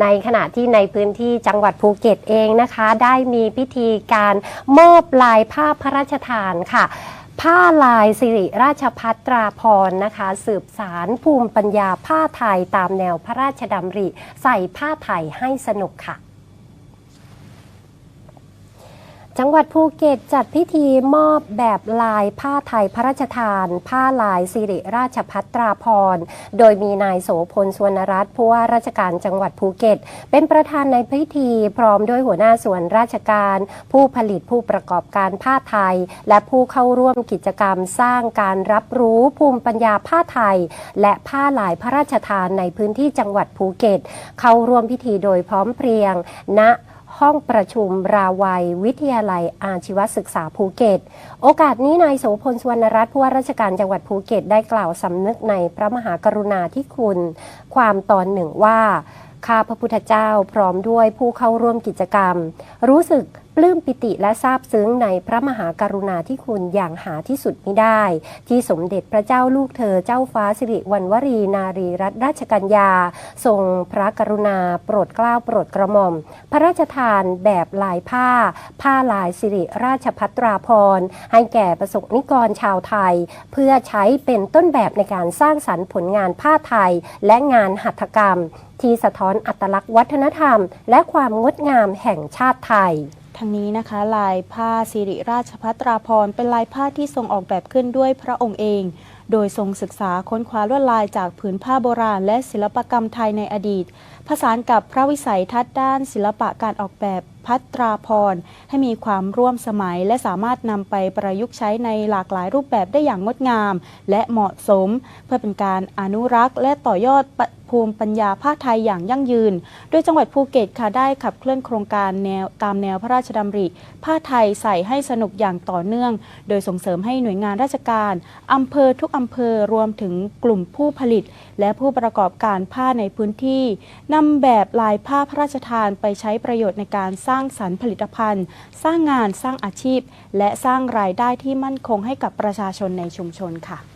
ในขณะที่ในพื้นที่จังหวัดภูเก็ตเองนะคะ ได้มีพิธีการมอบลายผ้าพระราชทานค่ะผ้าลายสิริราชพัตราพรนะคะ สืบสารภูมิปัญญาผ้าไทยตามแนวพระราชดำริ ใส่ผ้าไทยให้สนุกค่ะ จังหวัดภูเก็ตจัดพิธีมอบแบบลายผ้าไทยพระราชทาน ผ้าลายสิริราชพัตราพร โดยมีนายโสพลสวนรัตน์ผู้ว่าราชการจังหวัดภูเก็ต เป็นประธานในพิธี พร้อมด้วยหัวหน้าส่วนราชการ ผู้ผลิตผู้ประกอบการผ้าไทย และผู้เข้าร่วมกิจกรรมสร้างการรับรู้ภูมิปัญญาผ้าไทย และผ้าลายพระราชทานในพื้นที่จังหวัดภูเก็ต เข้าร่วมพิธีโดยพร้อมเพรียงณ ห้องประชุมราวัย วิทยาลัยอาชีวศึกษาภูเก็ต โอกาสนี้นายโสพลสวรรณรัตน์ผู้ว่าราชการจังหวัดภูเก็ตได้กล่าวสำนึกในพระมหากรุณาธิคุณ ความตอนหนึ่งว่าข้าพระพุทธเจ้าพร้อมด้วยผู้เข้าร่วมกิจกรรม รู้สึก ปลื้มปิติและซาบซึ้งในพระมหากรุณาธิคุณอย่างหาที่สุดมิได้ ที่สมเด็จพระเจ้าลูกเธอเจ้าฟ้าสิริวัณวรีนารีรัตนราชกัญญา ทรงพระกรุณาโปรดเกล้าโปรดกระหม่อม พระราชทานแบบลายผ้า ผ้าลายสิริราชพัตราพรให้แก่ประสบนิกรชาวไทย เพื่อใช้เป็นต้นแบบในการสร้างสรรค์ผลงานผ้าไทย และงานหัตถกรรม ที่สะท้อนอัตลักษณ์วัฒนธรรม และความงดงามแห่งชาติไทย ทั้งนี้นะคะ ลายผ้าสิริราชพัตราพรเป็นลายผ้าที่ทรงออกแบบขึ้นด้วยพระองค์เองโดยทรงศึกษาค้นคว้าลวดลายจากผืนผ้าโบราณ และศิลปกรรมไทยในอดีต ผสานกับพระวิสัยทัศน์ด้านศิลปะการออกแบบพัตราพร ให้มีความร่วมสมัยและสามารถนำไปประยุกต์ใช้ในหลากหลายรูปแบบได้อย่างงดงาม และเหมาะสม เพื่อเป็นการอนุรักษ์ และต่อยอดภูมิปัญญาผ้าไทยอย่างยั่งยืน โดยจังหวัดภูเก็ตค่ะได้ขับเคลื่อนโครงการแนวตามแนวพระราชดำริผ้าไทยใส่ให้สนุกอย่างต่อเนื่อง โดยส่งเสริมให้หน่วยงานราชการอำเภอทุกอำเภอรวมถึงกลุ่มผู้ผลิต และผู้ประกอบการผ้าในพื้นที่นำแบบลายผ้าพระราชทานไปใช้ประโยชน์ในการสร้างสรรค์ผลิตภัณฑ์ สร้างงานสร้างอาชีพ และสร้างรายได้ที่มั่นคงให้กับประชาชนในชุมชนค่ะ